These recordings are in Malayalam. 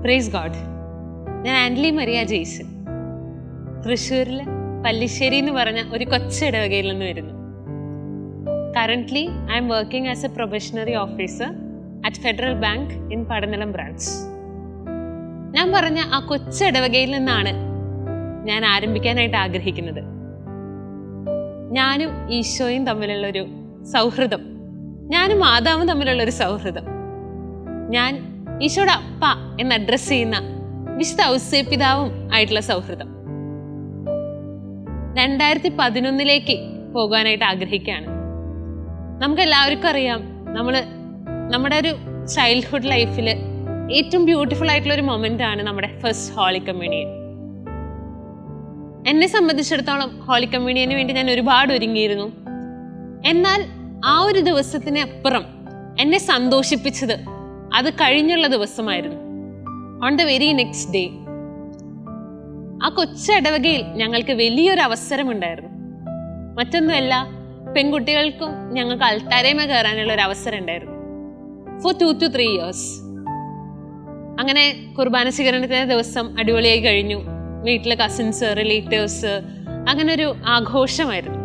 പ്രൈസ് ഗോഡ് ഞാൻ ആൻഡ്ലി മരിയ ജെയ്സൺ തൃശ്ശൂരിൽ പല്ലിശ്ശേരി എന്ന് പറഞ്ഞ ഒരു കൊച്ചിടവകയിൽ നിന്ന് വരുന്നു. Currently I am working as a probationary officer at Federal Bank in Padanilam branch ഞാൻ പറഞ്ഞ ആ കൊച്ചിടവകയിൽ നിന്നാണ് ഞാൻ ആരംഭിക്കാനായിട്ട് ആഗ്രഹിക്കുന്നത്. ഞാനും ഈശോയും തമ്മിലുള്ള ഒരു സൗഹൃദം. ഞാനും മാതാവും തമ്മിലുള്ള ഒരു സൗഹൃദം. ഞാൻ ഈശോയുടെ അപ്പ എന്ന് അഡ്രസ് ചെയ്യുന്ന വിശുദ്ധ ഔസേപിതാവും ആയിട്ടുള്ള സൗഹൃദം. രണ്ടായിരത്തി പതിനൊന്നിലേക്ക് പോകാനായിട്ട് ആഗ്രഹിക്കുകയാണ്. നമുക്ക് എല്ലാവർക്കും അറിയാം നമ്മൾ നമ്മുടെ ഒരു ചൈൽഡ്ഹുഡ് ലൈഫിൽ ഏറ്റവും ബ്യൂട്ടിഫുൾ ആയിട്ടുള്ള ഒരു മൊമെന്റ് ആണ് നമ്മുടെ ഫസ്റ്റ് ഹോളി കമ്മ്യൂണിയൻ എന്നെ സംബന്ധിച്ചിടത്തോളം ഹോളി കമ്മ്യൂണിയന് വേണ്ടി ഞാൻ ഒരുപാട് ഒരുങ്ങിയിരുന്നു. എന്നാൽ ആ ഒരു ദിവസത്തിന് അപ്പുറം എന്നെ സന്തോഷിപ്പിച്ചത് അത് കഴിഞ്ഞുള്ള ദിവസമായിരുന്നു. On the very next day ആ കൊച്ചിടവകയിൽ ഞങ്ങൾക്ക് വലിയൊരു അവസരമുണ്ടായിരുന്നു. മറ്റൊന്നുമല്ല പെൺകുട്ടികൾക്കും ഞങ്ങൾക്ക് അൽത്താരേമ കയറാനുള്ള ഒരു അവസരം ഉണ്ടായിരുന്നു for two to three years അങ്ങനെ കുർബാന സ്വീകരണത്തിന്റെ ദിവസം അടിപൊളിയായി കഴിഞ്ഞു. വീട്ടിലെ കസിൻസ് റിലേറ്റീവ്സ് അങ്ങനെ ഒരു ആഘോഷമായിരുന്നു.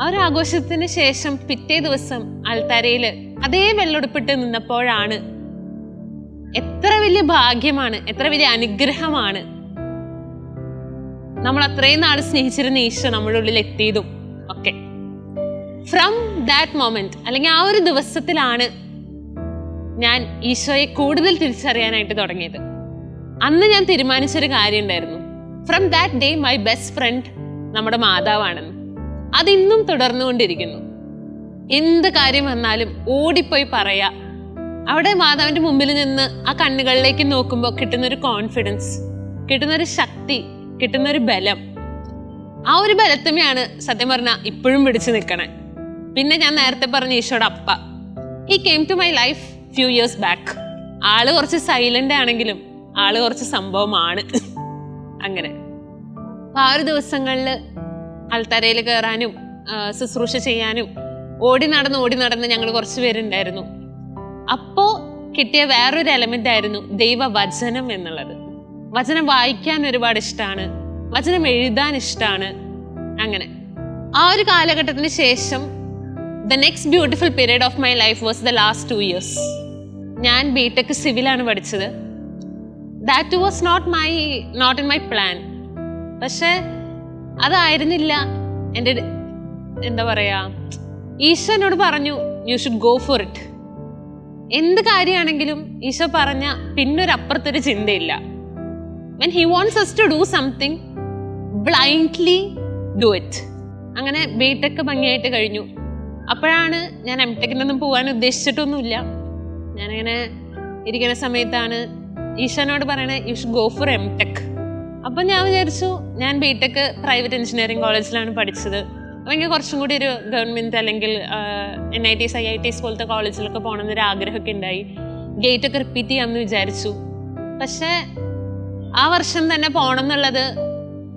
ആ ഒരു ആഘോഷത്തിന് ശേഷം പിറ്റേ ദിവസം അൽത്താരയിൽ അതേ വെള്ളൊടുപ്പിട്ട് നിന്നപ്പോഴാണ് എത്ര വലിയ ഭാഗ്യമാണ് എത്ര വലിയ അനുഗ്രഹമാണ്. നമ്മൾ അത്രയും നാൾ സ്നേഹിച്ചിരുന്ന ഈശോ നമ്മുടെ ഉള്ളിൽ എത്തിയതും ഒക്കെ. ഫ്രം ദാറ്റ് മൊമെന്റ് അല്ലെങ്കിൽ ആ ഒരു ദിവസത്തിലാണ് ഞാൻ ഈശോയെ കൂടുതൽ തിരിച്ചറിയാനായിട്ട് തുടങ്ങിയത്. അന്ന് ഞാൻ തീരുമാനിച്ചൊരു കാര്യം ഉണ്ടായിരുന്നു. From that day my best friend നമ്മുടെ മാതാവാണെന്ന്. അതിന്നും തുടർന്നുകൊണ്ടിരിക്കുന്നു. എന്ത് കാര്യം വന്നാലും ഓടിപ്പോയി പറയാ. അവിടെ മാതാവിന്റെ മുമ്പിൽ നിന്ന് ആ കണ്ണുകളിലേക്ക് നോക്കുമ്പോൾ കിട്ടുന്നൊരു കോൺഫിഡൻസ് കിട്ടുന്നൊരു ശക്തി കിട്ടുന്നൊരു ബലം. ആ ഒരു ബലത്തമ്മയാണ് സത്യം പറഞ്ഞാൽ ഇപ്പോഴും പിടിച്ചു നിൽക്കണേ പിന്നെ ഞാൻ നേരത്തെ പറഞ്ഞ ഈശോയുടെ അപ്പ. He came to my life few years back ആൾ കുറച്ച് സൈലന്റ് ആണെങ്കിലും ആൾ കുറച്ച് സംഭവമാണ്. അങ്ങനെ. ആ ഒരു ദിവസങ്ങളിൽ അൽത്തരയിൽ കയറാനും ശുശ്രൂഷ ചെയ്യാനും ഓടി നടന്ന് ഓടി നടന്ന് ഞങ്ങൾ കുറച്ച് പേരുണ്ടായിരുന്നു. അപ്പോ കിട്ടിയ വേറൊരു എലമെന്റ് ആയിരുന്നു ദൈവവചനം എന്നുള്ളത്. വചനം വായിക്കാൻ ഒരുപാട് ഇഷ്ടമാണ് വചനം എഴുതാൻ ഇഷ്ടമാണ് അങ്ങനെ. ആ ഒരു കാലഘട്ടത്തിന് ശേഷം the next beautiful period of my life was the last two years ഞാൻ ബി ടെക് സിവിലാണ് പഠിച്ചത്. That was not my not in my plan പക്ഷെ അതായിരുന്നില്ല. എന്റെ എന്താ പറയാ? ഈശോനോട് പറഞ്ഞു you should go for it എന്ത് കാര്യമാണെങ്കിലും ഈശോ പറഞ്ഞ പിന്നൊരപ്പുറത്തൊരു ചിന്തയില്ല. When he wants us to do something blindly do it അങ്ങനെ ബി ടെക് ഭംഗിയായിട്ട് കഴിഞ്ഞു. അപ്പോഴാണ് ഞാൻ എം ടെക്കിനൊന്നും പോകാൻ ഉദ്ദേശിച്ചിട്ടൊന്നുമില്ല. ഞാനിങ്ങനെ ഇരിക്കുന്ന സമയത്താണ് ഈശോനോട് പറയണേ you should go for M Tech അപ്പം ഞാൻ വിചാരിച്ചു ഞാൻ ബിടെക് പ്രൈവറ്റ് എഞ്ചിനീയറിംഗ് കോളേജിലാണ് പഠിച്ചത്. അപ്പം എനിക്ക് കുറച്ചും കൂടി ഒരു ഗവൺമെന്റ് അല്ലെങ്കിൽ N I Ts I I Ts പോലത്തെ കോളേജിലൊക്കെ പോകണം എന്നൊരു ആഗ്രഹമൊക്കെ ഉണ്ടായി. ഗേറ്റ് ഒക്കെ റിപ്പീറ്റ് ചെയ്യാമെന്ന് വിചാരിച്ചു. പക്ഷേ ആ വർഷം തന്നെ പോകണം എന്നുള്ളത്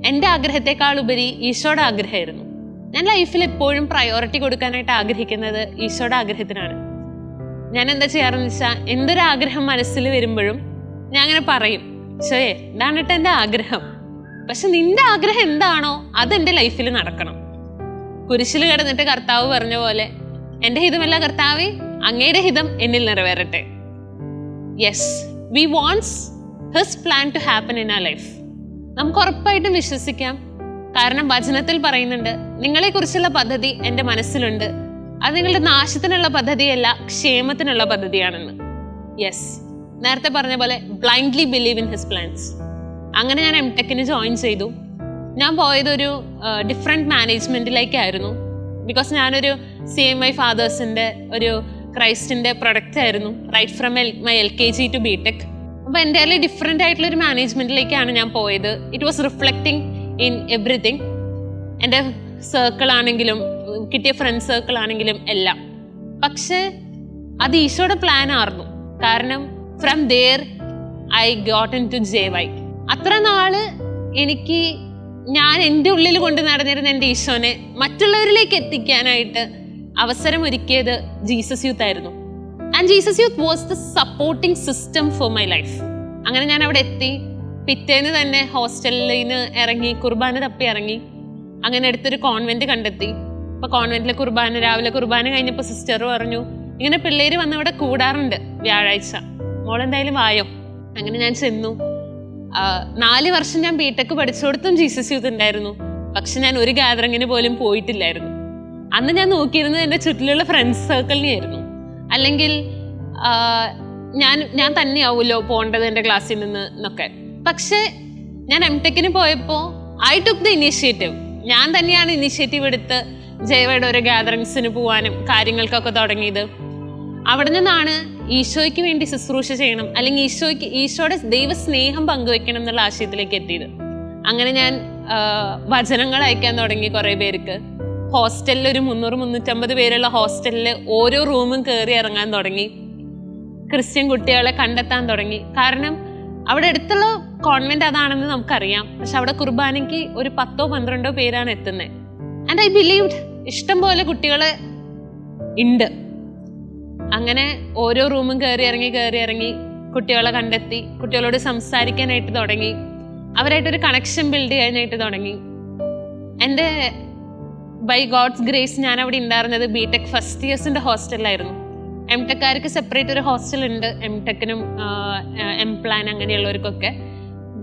എന്റെ ആഗ്രഹത്തെക്കാൾ ഉപരി ഈശോയുടെ ആഗ്രഹമായിരുന്നു. ഞാൻ ലൈഫിൽ എപ്പോഴും പ്രയോറിറ്റി കൊടുക്കാനായിട്ട് ആഗ്രഹിക്കുന്നത് ഈശോയുടെ ആഗ്രഹത്തിനാണ്. ഞാൻ എന്താ ചെയ്യാറെന്ന് വെച്ചാൽ എന്തൊരാഗ്രഹം മനസ്സിൽ വരുമ്പോഴും ഞാൻ അങ്ങനെ പറയും. ഷോയെ ഇതാണ് കേട്ടോ എന്റെ ആഗ്രഹം. പക്ഷെ നിന്റെ ആഗ്രഹം എന്താണോ അത് എന്റെ ലൈഫിൽ നടക്കണം. കുരിശിൽ കിടന്നിട്ട് കർത്താവ് പറഞ്ഞ പോലെ എന്റെ ഹിതമല്ല കർത്താവേ അങ്ങയുടെ ഹിതം എന്നിൽ നിറവേറട്ടെ. Yes we wants his plan to happen in a life നമുക്ക് ഉറപ്പായിട്ടും വിശ്വസിക്കാം. കാരണം വചനത്തിൽ പറയുന്നുണ്ട് നിങ്ങളെക്കുറിച്ചുള്ള പദ്ധതി എന്റെ മനസ്സിലുണ്ട്. അത് നിങ്ങളുടെ നാശത്തിനുള്ള പദ്ധതിയല്ല ക്ഷേമത്തിനുള്ള പദ്ധതിയാണെന്ന്. യെസ് നേരത്തെ പറഞ്ഞ പോലെ blindly believe in his plans അങ്ങനെ ഞാൻ എം ടെക്കിന് ജോയിൻ ചെയ്തു. ഞാൻ പോയതൊരു ഡിഫറെന്റ് മാനേജ്മെന്റിലേക്കായിരുന്നു ബിക്കോസ് ഞാനൊരു സി എം ഐ ഫാദേഴ്സിന്റെ ഒരു ക്രൈസ്റ്റിന്റെ പ്രൊഡക്റ്റ് ആയിരുന്നു. Right from L my L K G to B tech അപ്പോൾ എന്റെ ഡിഫറെന്റ് ആയിട്ടുള്ള ഒരു മാനേജ്മെന്റിലേക്കാണ് ഞാൻ പോയത്. It was reflecting in everything എന്റെ സർക്കിൾ ആണെങ്കിലും കിട്ടിയ ഫ്രണ്ട് സർക്കിൾ ആണെങ്കിലും എല്ലാം. പക്ഷേ അത് ഈശോയുടെ പ്ലാൻ ആയിരുന്നു. കാരണം from there I got into J Y അത്ര നാൾ എനിക്ക് ഞാൻ എന്റെ ഉള്ളിൽ കൊണ്ട് നടന്നിരുന്ന എന്റെ ഈശോനെ മറ്റുള്ളവരിലേക്ക് എത്തിക്കാനായിട്ട് അവസരം ഒരുക്കിയത് ജീസസ് യൂത്ത് ആയിരുന്നു. And Jesus Youth was the supporting system for my life അങ്ങനെ ഞാൻ അവിടെ എത്തി. പിറ്റേന്ന് തന്നെ ഹോസ്റ്റലിൽ നിന്ന് ഇറങ്ങി കുർബാന തപ്പി ഇറങ്ങി. അങ്ങനെ അടുത്തൊരു കോൺവെന്റ് കണ്ടെത്തി. അപ്പൊ കോൺവെന്റിലെ കുർബാന രാവിലെ കുർബാന കഴിഞ്ഞപ്പോൾ സിസ്റ്റർ പറഞ്ഞു ഇങ്ങനെ പിള്ളേര് വന്ന് ഇവിടെ കൂടാറുണ്ട് വ്യാഴാഴ്ച. മോളെന്തായാലും വായോ? അങ്ങനെ ഞാൻ ചെന്നു. നാല് വർഷം ഞാൻ ബിടെക് പഠിച്ചോടത്തും ജീസസ് യൂത്ത് ഉണ്ടായിരുന്നു പക്ഷെ ഞാൻ ഒരു ഗാദറിങ്ങിന് പോലും പോയിട്ടില്ലായിരുന്നു. അന്ന് ഞാൻ നോക്കിയിരുന്നത് എന്റെ ചുറ്റിലുള്ള ഫ്രണ്ട്സ് സർക്കിളിനെയായിരുന്നു അല്ലെങ്കിൽ ഞാൻ ഞാൻ തന്നെയാവുമല്ലോ പോകേണ്ടത് എന്റെ ക്ലാസ്സിൽ നിന്ന് എന്നൊക്കെ. പക്ഷെ ഞാൻ എം ടെക്കിന് പോയപ്പോൾ ഐ ടുക്ക് ദ ഇനീഷ്യേറ്റീവ് ഞാൻ തന്നെയാണ് ഇനീഷ്യേറ്റീവ് എടുത്ത് ജയവയുടെ ഓരോ ഗാദറിങ്സിന് പോകാനും കാര്യങ്ങൾക്കൊക്കെ തുടങ്ങിയത്. അവിടെ നിന്നാണ് ഈശോയ്ക്ക് വേണ്ടി ശുശ്രൂഷ ചെയ്യണം അല്ലെങ്കിൽ ഈശോയ്ക്ക് ഈശോയുടെ ദൈവസ്നേഹം പങ്കുവെക്കണം എന്നുള്ള ആശയത്തിലേക്ക് എത്തിയത്. അങ്ങനെ ഞാൻ വചനങ്ങൾ അയക്കാൻ തുടങ്ങി കുറേ പേർക്ക്. ഹോസ്റ്റലിൽ ഒരു മുന്നൂറ് മുന്നൂറ്റമ്പത് പേരുള്ള ഹോസ്റ്റലിൽ ഓരോ റൂമും കയറി ഇറങ്ങാൻ തുടങ്ങി. ക്രിസ്ത്യൻ കുട്ടികളെ കണ്ടെത്താൻ തുടങ്ങി. കാരണം അവിടെ അടുത്തുള്ള കോൺവെന്റ് അതാണെന്ന് നമുക്കറിയാം. പക്ഷെ അവിടെ കുർബാനയ്ക്ക് ഒരു പത്തോ പന്ത്രണ്ടോ പേരാണ് എത്തുന്നത്. ആൻഡ് ഐ ബിലീവ് ഇഷ്ടം പോലെ കുട്ടികളെ ഉണ്ട്. അങ്ങനെ ഓരോ റൂമും കയറി ഇറങ്ങി കയറി ഇറങ്ങി കുട്ടികളെ കണ്ടെത്തി കുട്ടികളോട് സംസാരിക്കാനായിട്ട് തുടങ്ങി. അവരായിട്ടൊരു കണക്ഷൻ ബിൽഡ് ചെയ്യാനായിട്ട് തുടങ്ങി. എന്റെ ബൈ ഗോഡ്സ് ഗ്രേസ് ഞാൻ അവിടെ ഉണ്ടായിരുന്നത് ബി ടെക് ഫസ്റ്റ് ഇയേഴ്സിന്റെ ഹോസ്റ്റലിലായിരുന്നു എം ടെക്കാർക്ക് സെപ്പറേറ്റ് ഒരു ഹോസ്റ്റൽ ഉണ്ട്. എം ടെക്കിനും എം പ്ലാൻ അങ്ങനെയുള്ളവർക്കൊക്കെ.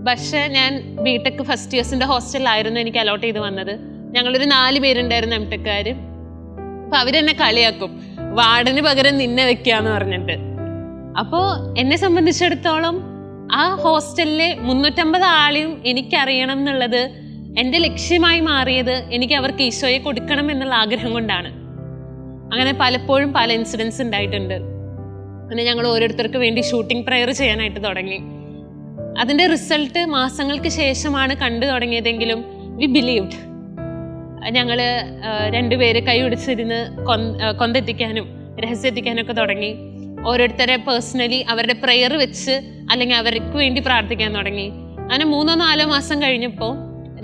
പക്ഷേ ഞാൻ ബി ടെക് ഫസ്റ്റ് ഇയേഴ്സിന്റെ ഹോസ്റ്റലിലായിരുന്നു എനിക്ക് അലോട്ട് ചെയ്ത് വന്നത്. ഞങ്ങളൊരു നാല് പേരുണ്ടായിരുന്നു എം ടെക്കാർ അപ്പൊ അവരെന്നെ കളിയാക്കും. വാർഡന് പകരം നിന്നെ വെക്കാന്ന് പറഞ്ഞിട്ട്. അപ്പോ എന്നെ സംബന്ധിച്ചിടത്തോളം ആ ഹോസ്റ്റലിലെ മുന്നൂറ്റമ്പത് ആളെയും എനിക്കറിയണം എന്നുള്ളത് എന്റെ ലക്ഷ്യമായി മാറിയത് എനിക്ക് അവർക്ക് ഈശോയെ കൊടുക്കണം എന്നുള്ള ആഗ്രഹം കൊണ്ടാണ്. അങ്ങനെ പലപ്പോഴും പല ഇൻസിഡൻസ് ഉണ്ടായിട്ടുണ്ട്. അങ്ങനെ ഞങ്ങൾ ഓരോരുത്തർക്ക് വേണ്ടി ഷൂട്ടിംഗ് പ്രയർ ചെയ്യാനായിട്ട് തുടങ്ങി. അതിന്റെ റിസൾട്ട് മാസങ്ങൾക്ക് ശേഷമാണ് കണ്ടു തുടങ്ങിയതെങ്കിലും വി ബിലീവ്ഡ് ഞങ്ങൾ ആ, രണ്ടുപേര് കൈ പിടിച്ചിരുന്ന് കൊന്തെത്തിക്കാനും രഹസ്യത്തിക്കാനും ഒക്കെ തുടങ്ങി. ഓരോരുത്തരെ പേഴ്സണലി അവരുടെ പ്രെയർ വെച്ച് അല്ലെങ്കിൽ അവർക്ക് വേണ്ടി പ്രാർത്ഥിക്കാൻ തുടങ്ങി. അങ്ങനെ മൂന്നോ നാലോ മാസം കഴിഞ്ഞപ്പോൾ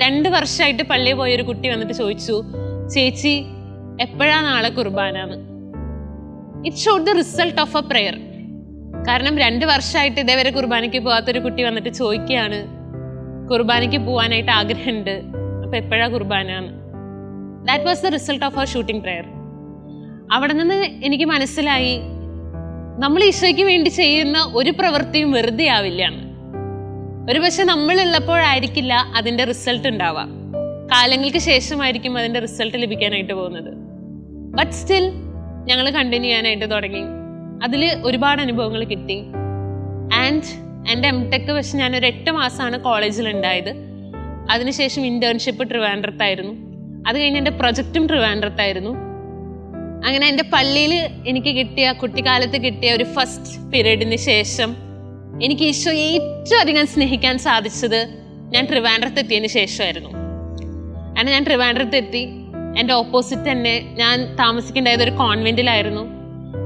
രണ്ട് വർഷമായിട്ട് പള്ളിയിൽ പോയൊരു കുട്ടി വന്നിട്ട് ചോദിച്ചു ചേച്ചി എപ്പോഴാ നാളെ കുർബാനാന്ന്? It showed the result of a prayer കാരണം രണ്ട് വർഷമായിട്ട് ഇതേവരെ കുർബാനയ്ക്ക് പോകാത്തൊരു കുട്ടി വന്നിട്ട് ചോദിക്കുകയാണ് കുർബാനയ്ക്ക് പോകാനായിട്ട് ആഗ്രഹമുണ്ട് അപ്പോൾ എപ്പോഴാ കുർബാനാന്ന്? That was the result of our shooting prayer അവിടെ നിന്ന് എനിക്ക് മനസ്സിലായി നമ്മൾ ഈശോയ്ക്ക് വേണ്ടി ചെയ്യുന്ന ഒരു പ്രവൃത്തിയും വെറുതെ ആവില്ല ഒരു പക്ഷെ നമ്മളുള്ളപ്പോഴായിരിക്കില്ല അതിന്റെ റിസൾട്ട് ഉണ്ടാവുക. കാലങ്ങൾക്ക് ശേഷമായിരിക്കും അതിന്റെ റിസൾട്ട് ലഭിക്കാനായിട്ട് പോകുന്നത്. ബട്ട് സ്റ്റിൽ ഞങ്ങൾ കണ്ടിന്യൂ ചെയ്യാനായിട്ട് തുടങ്ങി. അതിൽ ഒരുപാട് അനുഭവങ്ങൾ കിട്ടി. ആൻഡ് എന്റെ എം ടെക് പക്ഷെ ഞാനൊരു എട്ട് മാസമാണ് കോളേജിൽ ഉണ്ടായത്. അതിനുശേഷം ഇന്റേൺഷിപ്പ് ട്രിവാൻഡ്രത്തായിരുന്നു അത് കഴിഞ്ഞ് എന്റെ പ്രൊജക്റ്റും ട്രിവാൻഡ്രത്തായിരുന്നു അങ്ങനെ എന്റെ പള്ളിയിൽ എനിക്ക് കിട്ടിയ കുട്ടിക്കാലത്ത് കിട്ടിയ ഒരു ഫസ്റ്റ് പീരീഡിന് ശേഷം എനിക്ക് ഈശോ ഏറ്റവും അധികം സ്നേഹിക്കാൻ സാധിച്ചത് ഞാൻ ട്രിവാൻഡ്രത്ത് എത്തിയതിന് ശേഷമായിരുന്നു. അങ്ങനെ ഞാൻ ട്രിവാൻഡ്രത്ത് എത്തി. എന്റെ ഓപ്പോസിറ്റ് തന്നെ ഞാൻ താമസിക്കേണ്ടായത് ഒരു കോൺവെന്റിലായിരുന്നു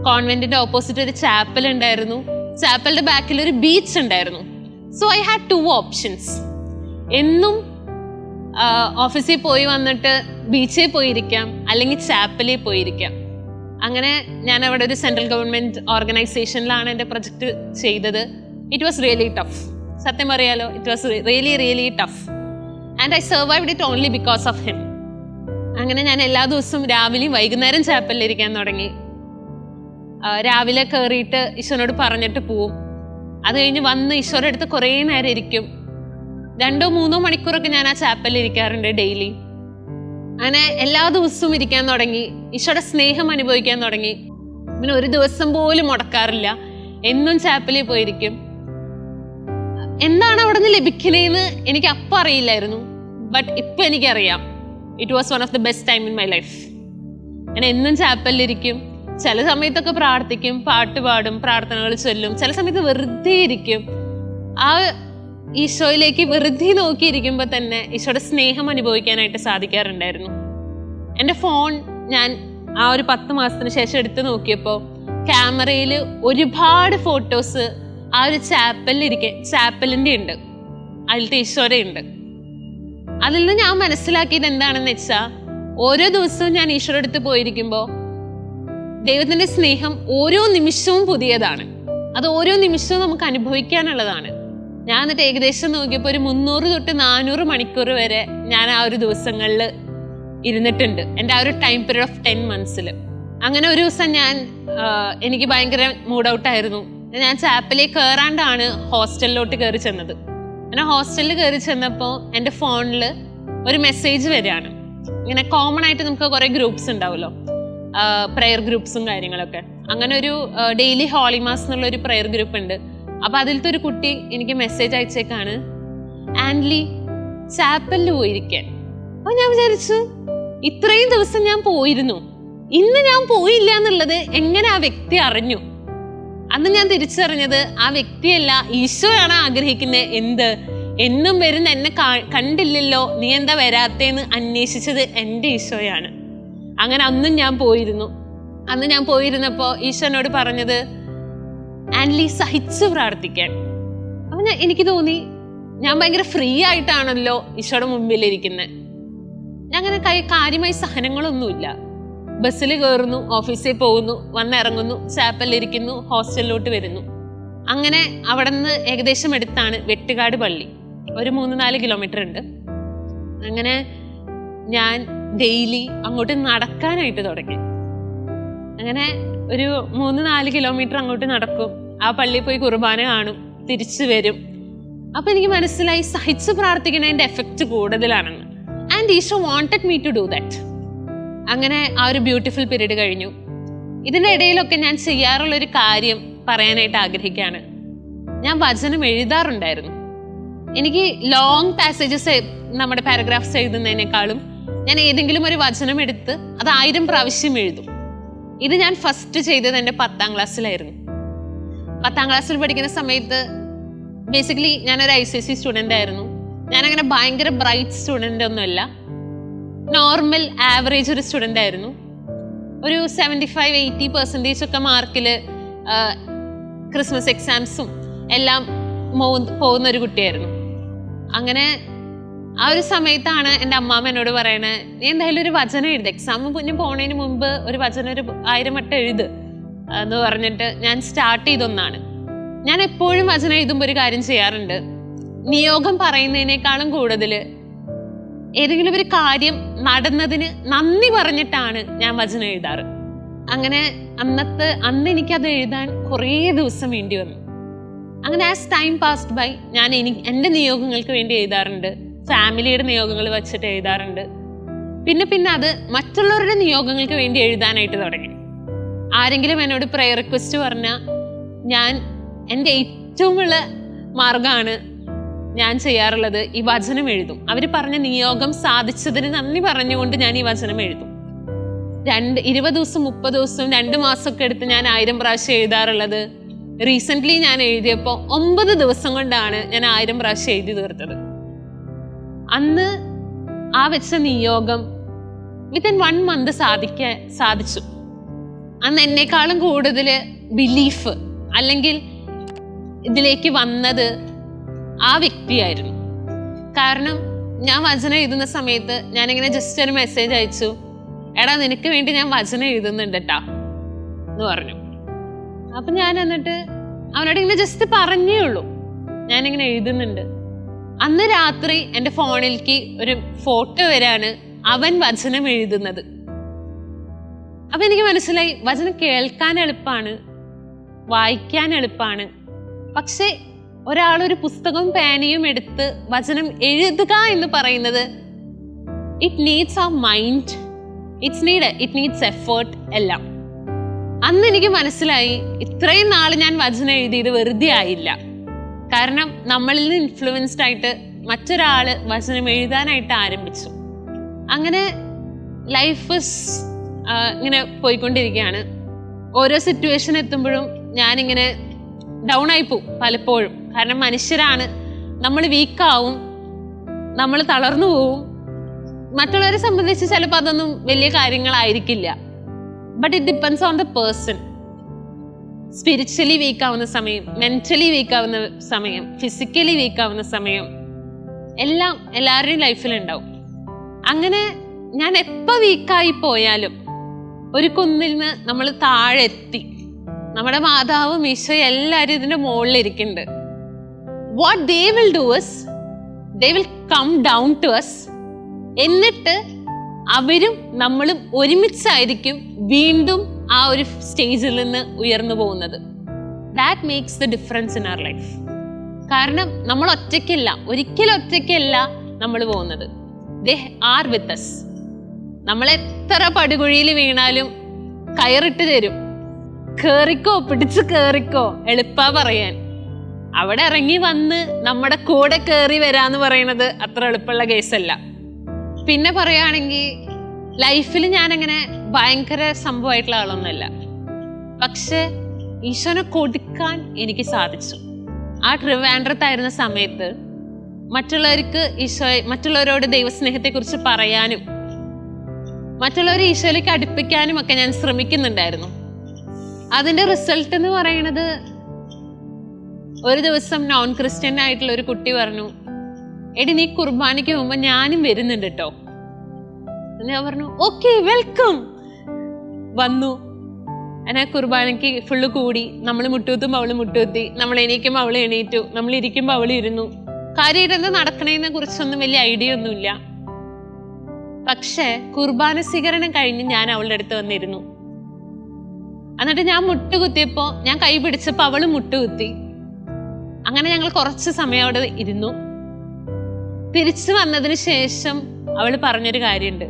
കോൺവെന്റിന്റെ ഓപ്പോസിറ്റ് ഒരു ചാപ്പൽ ഉണ്ടായിരുന്നു. ചാപ്പലിന്റെ ബാക്കിൽ ഒരു ബീച്ച് ഉണ്ടായിരുന്നു. So I had two options എന്നും ഓഫീസിൽ പോയി വന്നിട്ട് ബീച്ചിൽ പോയിരിക്കാം അല്ലെങ്കിൽ ചാപ്പലിൽ പോയിരിക്കാം. അങ്ങനെ ഞാൻ അവിടെ ഒരു സെൻട്രൽ ഗവൺമെന്റ് ഓർഗനൈസേഷനിലാണ് എന്റെ പ്രൊജക്ട് ചെയ്തത്. ഇറ്റ് വാസ് റിയലി ടഫ് സത്യം പറയാലോ it was really really tough and I survived it only because of him അങ്ങനെ ഞാൻ എല്ലാ ദിവസവും രാവിലെയും വൈകുന്നേരം ചാപ്പലിലിരിക്കാൻ തുടങ്ങി. രാവിലെ കയറിയിട്ട് ഈശോനോട് പറഞ്ഞിട്ട് പോവും. അത് കഴിഞ്ഞ് വന്ന് ഈശോയുടെ അടുത്ത് കുറേ നേരം ഇരിക്കും. രണ്ടോ മൂന്നോ മണിക്കൂറൊക്കെ ഞാൻ ആ ചാപ്പലിൽ ഇരിക്കാറുണ്ട് ഡെയിലി അങ്ങനെ എല്ലാ ദിവസവും ഇരിക്കാൻ തുടങ്ങി. ഈശോയുടെ സ്നേഹം അനുഭവിക്കാൻ തുടങ്ങി. പിന്നെ ഒരു ദിവസം പോലും മുടക്കാറില്ല. എന്നും ചാപ്പലിൽ പോയിരിക്കും. എന്താണ് അവിടെ നിന്ന് ലഭിക്കണേന്ന് എനിക്ക് അപ്പം അറിയില്ലായിരുന്നു. ബട്ട് ഇപ്പം എനിക്കറിയാം. It was one of the best time in my life ഞാൻ എന്നും ചാപ്പലിലിരിക്കും ചില സമയത്തൊക്കെ പ്രാർത്ഥിക്കും. പാട്ട് പാടും. പ്രാർത്ഥനകൾ ചൊല്ലും. ചില സമയത്ത് വെറുതെ ഇരിക്കും. ആ ഈശോയിലേക്ക് വെറുതെ നോക്കിയിരിക്കുമ്പോൾ തന്നെ ഈശോയുടെ സ്നേഹം അനുഭവിക്കാനായിട്ട് സാധിക്കാറുണ്ടായിരുന്നു. എന്റെ ഫോൺ ഞാൻ ആ ഒരു പത്ത് മാസത്തിന് ശേഷം എടുത്ത് നോക്കിയപ്പോൾ ക്യാമറയിൽ ഒരുപാട് ഫോട്ടോസ് ആ ഒരു ചാപ്പലിൽ ഇരിക്കെ ചാപ്പലിന്റെ ഉണ്ട്. അതിലത്തെ ഈശോയുടെ ഉണ്ട്. അതിൽ നിന്ന് ഞാൻ മനസ്സിലാക്കിയത് എന്താണെന്ന് വെച്ചാൽ ഓരോ ദിവസവും ഞാൻ ഈശോയുടെ അടുത്ത് പോയിരിക്കുമ്പോൾ ദൈവത്തിന്റെ സ്നേഹം ഓരോ നിമിഷവും പുതിയതാണ്. അത് ഓരോ നിമിഷവും നമുക്ക് അനുഭവിക്കാനുള്ളതാണ്. ഞാൻ എന്നിട്ട് ഏകദേശം നോക്കിയപ്പോൾ ഒരു മുന്നൂറ് തൊട്ട് നാനൂറ് മണിക്കൂർ വരെ ഞാൻ ആ ഒരു ദിവസങ്ങളിൽ ഇരുന്നിട്ടുണ്ട്. എന്റെ ആ ഒരു ടൈം പീരീഡ് ഓഫ് ടെൻ മന്ത്സിൽ അങ്ങനെ ഒരു ദിവസം ഞാൻ എനിക്ക് ഭയങ്കര മൂഡ് ഔട്ടായിരുന്നു ഞാൻ ചാപ്പിലേ കയറാണ്ടാണ് ഹോസ്റ്റലിലോട്ട് കയറി ചെന്നത്. അങ്ങനെ ഹോസ്റ്റലിൽ കയറി ചെന്നപ്പോൾ എന്റെ ഫോണിൽ ഒരു മെസ്സേജ് വരികയാണ്. ഇങ്ങനെ കോമൺ ആയിട്ട് നമുക്ക് കുറേ ഗ്രൂപ്പ്സ് ഉണ്ടാവുമല്ലോ. പ്രെയർ ഗ്രൂപ്പ്സും കാര്യങ്ങളൊക്കെ. അങ്ങനെ ഒരു ഡെയിലി ഹോളിമാസ് എന്നുള്ള ഒരു പ്രെയർ ഗ്രൂപ്പ് ഉണ്ട്. അപ്പൊ അതിലത്തെ ഒരു കുട്ടി എനിക്ക് മെസ്സേജ് അയച്ചേക്കാണ്. ആൻലി ചാപ്പലിൽ പോയിരിക്കാൻ. അപ്പൊ ഞാൻ വിചാരിച്ചു ഇത്രയും ദിവസം ഞാൻ പോയിരുന്നു. ഇന്ന് ഞാൻ പോയില്ല എന്നുള്ളത് എങ്ങനെ ആ വ്യക്തി അറിഞ്ഞു? അന്ന് ഞാൻ തിരിച്ചറിഞ്ഞത് ആ വ്യക്തിയല്ല ഈശോയാണ് ആഗ്രഹിക്കുന്നത്. എന്ത്? എന്നും വരുന്ന എന്നെ കണ്ടില്ലല്ലോ. നീ എന്താ വരാത്തേന്ന് അന്വേഷിച്ചത് എന്റെ ഈശോയാണ്. അങ്ങനെ അന്നും ഞാൻ പോയിരുന്നു. അന്ന് ഞാൻ പോയിരുന്നപ്പോ ഈശോനോട് പറഞ്ഞത് ആൻലി സഹിച്ച് പ്രാർത്ഥിക്കാൻ. അപ്പൊ എനിക്ക് തോന്നി ഞാൻ ഭയങ്കര ഫ്രീ ആയിട്ടാണല്ലോ ഈശോയുടെ മുമ്പിലിരിക്കുന്നത് ഞാൻ അങ്ങനെ കൈ- കാര്യമായി സഹനങ്ങളൊന്നുമില്ല. ബസ്സിൽ കയറുന്നു ഓഫീസിൽ പോകുന്നു വന്നിറങ്ങുന്നു ചാപ്പലിരിക്കുന്നു ഹോസ്റ്റലിലോട്ട് വരുന്നു. അങ്ങനെ അവിടെ നിന്ന് ഏകദേശം എടുത്താണ് വെട്ടുകാട് പള്ളി. ഒരു മൂന്ന് നാല് കിലോമീറ്റർ ഉണ്ട്. അങ്ങനെ ഞാൻ ഡെയിലി അങ്ങോട്ട് നടക്കാനായിട്ട് തുടങ്ങി. അങ്ങനെ ഒരു മൂന്ന് നാല് കിലോമീറ്റർ അങ്ങോട്ട് നടക്കും. ആ പള്ളിയിൽ പോയി കുർബാന കാണും തിരിച്ചു വരും. അപ്പൊ എനിക്ക് മനസ്സിലായി സഹിച്ച് പ്രാർത്ഥിക്കുന്നതിന്റെ എഫക്റ്റ് കൂടുതലാണെന്ന് and Isho wanted me to do that അങ്ങനെ ആ ഒരു ബ്യൂട്ടിഫുൾ പീരീഡ് കഴിഞ്ഞു. ഇതിന്റെ ഇടയിലൊക്കെ ഞാൻ ചെയ്യാറുള്ള ഒരു കാര്യം പറയാനായിട്ട് ആഗ്രഹിക്കുകയാണ്. ഞാൻ വചനം എഴുതാറുണ്ടായിരുന്നു. എനിക്ക് ലോങ് പാസേജസ് നമ്മുടെ പാരഗ്രാഫ്സ് എഴുതുന്നതിനേക്കാളും ഞാൻ ഏതെങ്കിലും ഒരു വചനം എടുത്ത് അത് ആയിരം പ്രാവശ്യം എഴുതും. ഇത് ഞാൻ ഫസ്റ്റ് ചെയ്തത് എന്റെ പത്താം ക്ലാസ്സിലായിരുന്നു പത്താം ക്ലാസ്സിൽ പഠിക്കുന്ന സമയത്ത് ബേസിക്കലി ഞാനൊരു I C S C student ആയിരുന്നു. ഞാനങ്ങനെ ഭയങ്കര ബ്രൈറ്റ് സ്റ്റുഡന്റ് ഒന്നുമല്ല. നോർമൽ ആവറേജ് ഒരു സ്റ്റുഡന്റ് ആയിരുന്നു. ഒരു സെവന്റി ഫൈവ് എയ്റ്റി പെർസെന്റേജ് ഒക്കെ മാർക്കിൽ ക്രിസ്മസ് എക്സാംസും എല്ലാം പോകുന്ന ഒരു കുട്ടിയായിരുന്നു. അങ്ങനെ ആ ഒരു സമയത്താണ് എന്റെ അമ്മാമ്മ എന്നോട് പറയണേ നീ എന്തായാലും ഒരു വചനം എഴുത്. എക്സാം കുഞ്ഞ് പോണതിന് മുമ്പ് ഒരു വചനം ഒരു ആയിരം വട്ടം എഴുത്. എന്ന് പറഞ്ഞിട്ട് ഞാൻ സ്റ്റാർട്ട് ചെയ്തൊന്നാണ്. ഞാൻ എപ്പോഴും വചനം എഴുതുമ്പോൾ ഒരു കാര്യം ചെയ്യാറുണ്ട്. നിയോഗം പറയുന്നതിനേക്കാളും കൂടുതൽ ഏതെങ്കിലും ഒരു കാര്യം നടന്നതിന് നന്ദി പറഞ്ഞിട്ടാണ് ഞാൻ വചനം എഴുതാറ്. അങ്ങനെ അന്നത്തെ അന്ന് എനിക്കത് എഴുതാൻ കുറേ ദിവസം വേണ്ടി വന്നു. അങ്ങനെ ആസ് ടൈം പാസ്ഡ് ബൈ ഞാൻ എനിക്ക് എന്റെ നിയോഗങ്ങൾക്ക് വേണ്ടി എഴുതാറുണ്ട്. ഫാമിലിയുടെ നിയോഗങ്ങൾ വച്ചിട്ട് എഴുതാറുണ്ട്. പിന്നെ പിന്നെ അത് മറ്റുള്ളവരുടെ നിയോഗങ്ങൾക്ക് വേണ്ടി എഴുതാനായിട്ട് തുടങ്ങി. ആരെങ്കിലും എന്നോട് പ്രയർ റിക്വസ്റ്റ് പറഞ്ഞാൽ ഞാൻ എന്റെ ഏറ്റവും ഉള്ള മാർഗമാണ് ഞാൻ ചെയ്യാറുള്ളത് ഈ വചനം എഴുതും. അവർ പറഞ്ഞ നിയോഗം സാധിച്ചതിന് നന്ദി പറഞ്ഞുകൊണ്ട് ഞാൻ ഈ വചനം എഴുതും. രണ്ട് ഇരുപത് ദിവസം മുപ്പത് ദിവസം രണ്ട് മാസമൊക്കെ എടുത്ത് ഞാൻ ആയിരം പ്രാവശ്യം എഴുതാറുള്ളത്. റീസെന്റ്ലി ഞാൻ എഴുതിയപ്പോൾ ഒമ്പത് ദിവസം കൊണ്ടാണ് ഞാൻ ആയിരം പ്രാവശ്യം എഴുതി തീർത്തത്. അന്ന് ആ വെച്ച നിയോഗം വിത്തിൻ വൺ മന്ത് സാധിക്കാൻ സാധിച്ചു. അന്ന് എന്നെക്കാളും കൂടുതൽ ബിലീഫ് അല്ലെങ്കിൽ ഇതിലേക്ക് വന്നത് ആ വ്യക്തിയായിരുന്നു. കാരണം ഞാൻ വചനം എഴുതുന്ന സമയത്ത് ഞാനിങ്ങനെ ജസ്റ്റ് ഒരു മെസ്സേജ് അയച്ചു. എടാ നിനക്ക് വേണ്ടി ഞാൻ വചനം എഴുതുന്നുണ്ട് കേട്ടാ എന്ന് പറഞ്ഞു. അപ്പൊ ഞാൻ എന്നിട്ട് അവനോട് ഇങ്ങനെ ജസ്റ്റ് പറഞ്ഞേ ഉള്ളൂ. ഞാനിങ്ങനെ എഴുതുന്നുണ്ട്. അന്ന് രാത്രി എന്റെ ഫോണിലേക്ക് ഒരു ഫോട്ടോ വരാണ് അവൻ വചനം എഴുതുന്നത്. അപ്പൊ എനിക്ക് മനസ്സിലായി വചനം കേൾക്കാൻ എളുപ്പമാണ് വായിക്കാൻ എളുപ്പമാണ് പക്ഷെ ഒരാൾ ഒരു പുസ്തകവും പേനയും എടുത്ത് വചനം എഴുതുക എന്ന് പറയുന്നത് it needs a mind it's need it needs effort എല്ലാം. അന്ന് എനിക്ക് മനസ്സിലായി ഇത്രയും നാൾ ഞാൻ വചനം എഴുതിയത് വെറുതെ ആയില്ല. കാരണം നമ്മളിൽ നിന്ന് ഇൻഫ്ലുവൻസ്ഡ് ആയിട്ട് മറ്റൊരാൾ വചനം എഴുതാനായിട്ട് ആരംഭിച്ചു. അങ്ങനെ ലൈഫ് ഇങ്ങനെ പോയിക്കൊണ്ടിരിക്കുകയാണ്. ഓരോ സിറ്റുവേഷൻ എത്തുമ്പോഴും ഞാനിങ്ങനെ ഡൗൺ ആയി പോവും പലപ്പോഴും. കാരണം മനുഷ്യരാണ്. നമ്മൾ വീക്കാവും നമ്മൾ തളർന്നു പോവും. മറ്റുള്ളവരെ സംബന്ധിച്ച് ചിലപ്പോൾ അതൊന്നും വലിയ കാര്യങ്ങളായിരിക്കില്ല. But it depends on the person spiritually വീക്കാവുന്ന സമയം മെന്റലി വീക്കാവുന്ന സമയം ഫിസിക്കലി വീക്കാവുന്ന സമയം എല്ലാം എല്ലാവരുടെയും ലൈഫിൽ ഉണ്ടാവും. അങ്ങനെ ഞാൻ എപ്പോൾ വീക്കായി പോയാലും ഒരു കുന്നിൽ നിന്ന് നമ്മൾ താഴെ എത്തി നമ്മുടെ മാതാവും ഈശോയും എല്ലാവരും ഇതിന്റെ മുകളിൽ ഇരിക്കുന്നുണ്ട് what they will do as they will come down to us എന്നിട്ട് അവരും നമ്മളും ഒരുമിച്ചായിരിക്കും വീണ്ടും ആ ഒരു സ്റ്റേജിൽ നിന്ന് ഉയർന്നു പോകുന്നത്. That makes the difference in our life കാരണം നമ്മൾ ഒറ്റയ്ക്കല്ല ഒരിക്കലും ഒറ്റയ്ക്കല്ല നമ്മൾ പോകുന്നത്. ദേ ആർ വിത്ത് അസ് നമ്മൾ എത്ര പടുകുഴിയിൽ വീണാലും കയറിട്ട് തരും. കേറിക്കോ പിടിച്ച് കേറിക്കോ എളുപ്പാ പറയാൻ. അവിടെ ഇറങ്ങി വന്ന് നമ്മുടെ കൂടെ കയറി വരാന്ന് പറയുന്നത് അത്ര എളുപ്പമുള്ള കേസല്ല. പിന്നെ പറയുകയാണെങ്കിൽ ലൈഫിൽ ഞാനങ്ങനെ ഭയങ്കര സംഭവമായിട്ടുള്ള ആളൊന്നുമല്ല. പക്ഷെ ഈശോനെ കൊടുക്കാൻ എനിക്ക് സാധിച്ചു. ആ ട്രിവാൻഡ്രത്തായിരുന്ന സമയത്ത് മറ്റുള്ളവർക്ക് ഈശോ മറ്റുള്ളവരോട് ദൈവസ്നേഹത്തെക്കുറിച്ച് പറയാനും മറ്റുള്ളവരെ ഈശോയിലേക്ക് അടുപ്പിക്കാനും ഒക്കെ ഞാൻ ശ്രമിക്കുന്നുണ്ടായിരുന്നു. അതിന്റെ റിസൾട്ട് എന്ന് പറയുന്നത് ഒരു ദിവസം നോൺ ക്രിസ്ത്യൻ ആയിട്ടുള്ള ഒരു കുട്ടി പറഞ്ഞു എടി നീ കുർബാനയ്ക്ക് മുമ്പ് ഞാനും വരുന്നുണ്ട് കേട്ടോ ഞാൻ പറഞ്ഞു ഓക്കെ വെൽക്കം വന്നു. അങ്ങനെ കുർബാനയ്ക്ക് ഫുള്ള് കൂടി. നമ്മൾ മുട്ടുകുത്തും അവൾ മുട്ടുകുത്തി. നമ്മൾ എണീക്കുമ്പോൾ അവൾ എണീറ്റു. നമ്മൾ ഇരിക്കുമ്പോൾ അവൾ ഇരുന്നു. കാര്യമായിട്ട് എന്താ നടക്കണേനെ കുറിച്ചൊന്നും വലിയ ഐഡിയ ഒന്നുമില്ല. പക്ഷേ കുർബാന സ്വീകരണം കഴിഞ്ഞ് ഞാൻ അവളുടെ അടുത്ത് വന്നിരുന്നു. എന്നിട്ട് ഞാൻ മുട്ടുകുത്തിയപ്പോ ഞാൻ കൈ പിടിച്ചപ്പോ അവൾ മുട്ടുകുത്തി. അങ്ങനെ ഞങ്ങൾ കുറച്ച് സമയം അവിടെ ഇരുന്നു. തിരിച്ചു വന്നതിന് ശേഷം അവൾ പറഞ്ഞൊരു കാര്യമുണ്ട്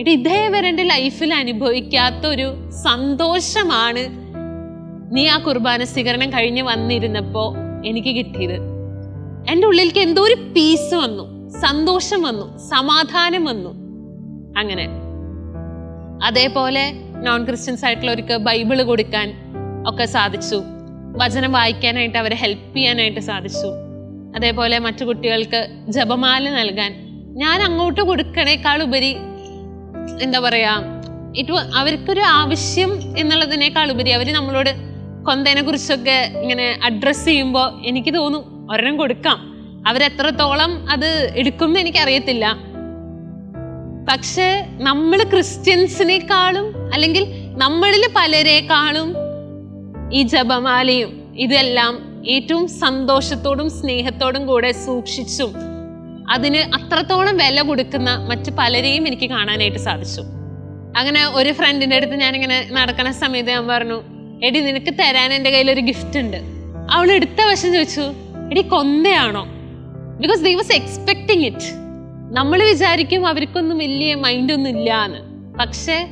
എടി ഇതേവരെ എന്റെ ലൈഫിൽ അനുഭവിക്കാത്ത ഒരു സന്തോഷമാണ് നീ ആ കുർബാന സ്വീകരണം കഴിഞ്ഞ് വന്നിരുന്നപ്പോ എനിക്ക് കിട്ടിയത്. എന്റെ ഉള്ളിലേക്ക് എന്തോ ഒരു പീസ് വന്നു സന്തോഷം വന്നു സമാധാനം വന്നു. അങ്ങനെ. അതേപോലെ നോൺ ക്രിസ്ത്യൻസ് ആയിട്ടുള്ളവർക്ക് ബൈബിൾ കൊടുക്കാൻ ഒക്കെ സാധിച്ചു. വചനം വായിക്കാനായിട്ട് അവരെ ഹെൽപ്പ് ചെയ്യാനായിട്ട് സാധിച്ചു. അതേപോലെ മറ്റു കുട്ടികൾക്ക് ജപമാല നൽകാൻ. ഞാൻ അങ്ങോട്ട് കൊടുക്കണേക്കാൾ ഉപരി എന്താ പറയാ ഇറ്റ് അവർക്കൊരു ആവശ്യം എന്നുള്ളതിനേക്കാൾ ഉപരി അവർ നമ്മളോട് കൊന്തേനെ കുറിച്ചൊക്കെ ഇങ്ങനെ അഡ്രസ്സ് ചെയ്യുമ്പോൾ എനിക്ക് തോന്നും ഒരെണ്ണം കൊടുക്കാം. അവരെത്രത്തോളം അത് എടുക്കും എന്ന് എനിക്കറിയത്തില്ല. പക്ഷെ നമ്മൾ ക്രിസ്ത്യൻസിനേക്കാളും അല്ലെങ്കിൽ നമ്മളിൽ പലരെക്കാളും ഈ ജപമാലയും ഇതെല്ലാം ഏറ്റവും സന്തോഷത്തോടും സ്നേഹത്തോടും കൂടെ സൂക്ഷിച്ചും അതിന് അത്രത്തോളം വില കൊടുക്കുന്ന മറ്റു പലരെയും എനിക്ക് കാണാനായിട്ട് സാധിച്ചു. അങ്ങനെ ഒരു ഫ്രണ്ടിന്റെ അടുത്ത് ഞാനിങ്ങനെ നടക്കുന്ന സമയത്ത് ഞാൻ പറഞ്ഞു എടി നിനക്ക് തരാൻ എന്റെ കയ്യിൽ ഒരു ഗിഫ്റ്റ് ഉണ്ട്. അവൾ എടുത്ത വശം ചോദിച്ചു എടി കൊന്തയാണോ because they was expecting it നമ്മൾ വിചാരിക്കും അവർക്കൊന്നും വലിയ മൈൻഡൊന്നും ഇല്ല എന്ന് പക്ഷെ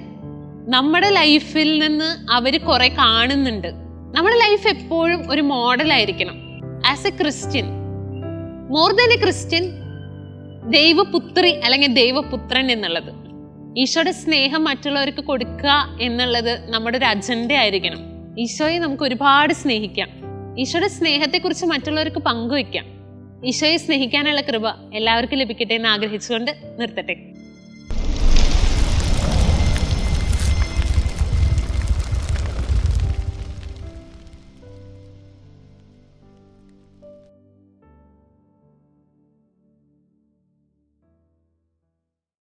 നമ്മുടെ ലൈഫിൽ നിന്ന് അവർ കുറെ കാണുന്നുണ്ട്. നമ്മുടെ ലൈഫ് എപ്പോഴും ഒരു മോഡലായിരിക്കണം as a Christian more than a Christian ദൈവപുത്രി അല്ലെങ്കിൽ ദൈവപുത്രൻ എന്നുള്ളത് ഈശോയുടെ സ്നേഹം മറ്റുള്ളവർക്ക് കൊടുക്കുക എന്നുള്ളത് നമ്മുടെ ഒരു അജണ്ട ആയിരിക്കണം. ഈശോയെ നമുക്ക് ഒരുപാട് സ്നേഹിക്കാം. ഈശോയുടെ സ്നേഹത്തെക്കുറിച്ച് മറ്റുള്ളവർക്ക് പങ്കുവെക്കാം ഈശോയെ സ്നേഹിക്കാനുള്ള കൃപ എല്ലാവർക്കും ലഭിക്കട്ടെ എന്ന് ആഗ്രഹിച്ചുകൊണ്ട് നിർത്തട്ടെ.